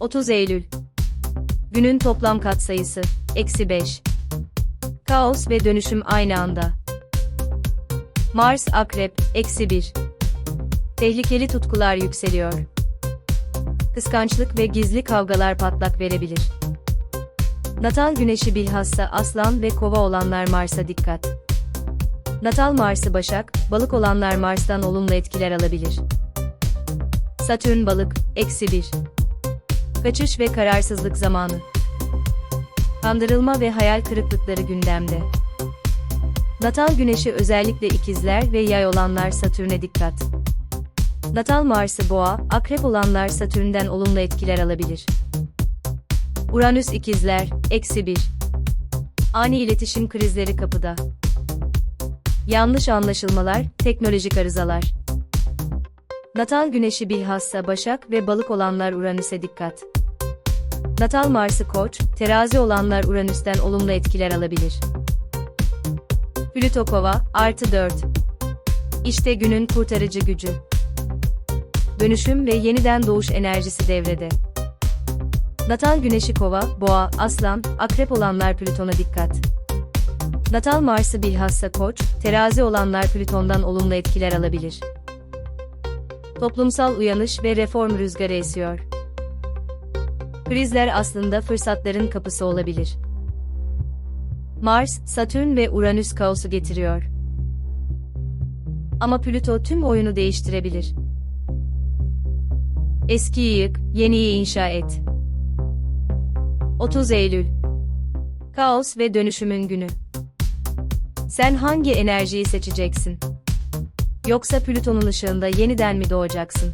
30 Eylül. Günün toplam katsayısı, eksi 5. Kaos ve dönüşüm aynı anda. Mars Akrep, eksi 1. Tehlikeli tutkular yükseliyor. Kıskançlık ve gizli kavgalar patlak verebilir. Natal güneşi bilhassa aslan ve kova olanlar Mars'a dikkat. Natal Mars'ı Başak, balık olanlar Mars'tan olumlu etkiler alabilir. Satürn balık, eksi 1. Kaçış ve kararsızlık zamanı. Kandırılma ve hayal kırıklıkları gündemde. Natal güneşi özellikle ikizler ve yay olanlar Satürn'e dikkat. Natal Mars'ı boğa, akrep olanlar Satürn'den olumlu etkiler alabilir. Uranüs ikizler, eksi 1. Ani iletişim krizleri kapıda. Yanlış anlaşılmalar, teknolojik arızalar. Natal güneşi bilhassa Başak ve Balık olanlar Uranüs'e dikkat. Natal Mars'ı Koç, Terazi olanlar Uranüs'ten olumlu etkiler alabilir. Plüto Kova, artı 4. İşte günün kurtarıcı gücü. Dönüşüm ve yeniden doğuş enerjisi devrede. Natal Güneşi Kova, Boğa, Aslan, Akrep olanlar Plüton'a dikkat. Natal Mars'ı bilhassa Koç, Terazi olanlar Plüton'dan olumlu etkiler alabilir. Toplumsal uyanış ve reform rüzgarı esiyor. Krizler aslında fırsatların kapısı olabilir. Mars, Satürn ve Uranüs kaosu getiriyor. Ama Plüto tüm oyunu değiştirebilir. Eskiyi yık, yeniyi inşa et. 30 Eylül Kaos ve dönüşümün günü. Sen hangi enerjiyi seçeceksin? Yoksa Plüton'un ışığında yeniden mi doğacaksın?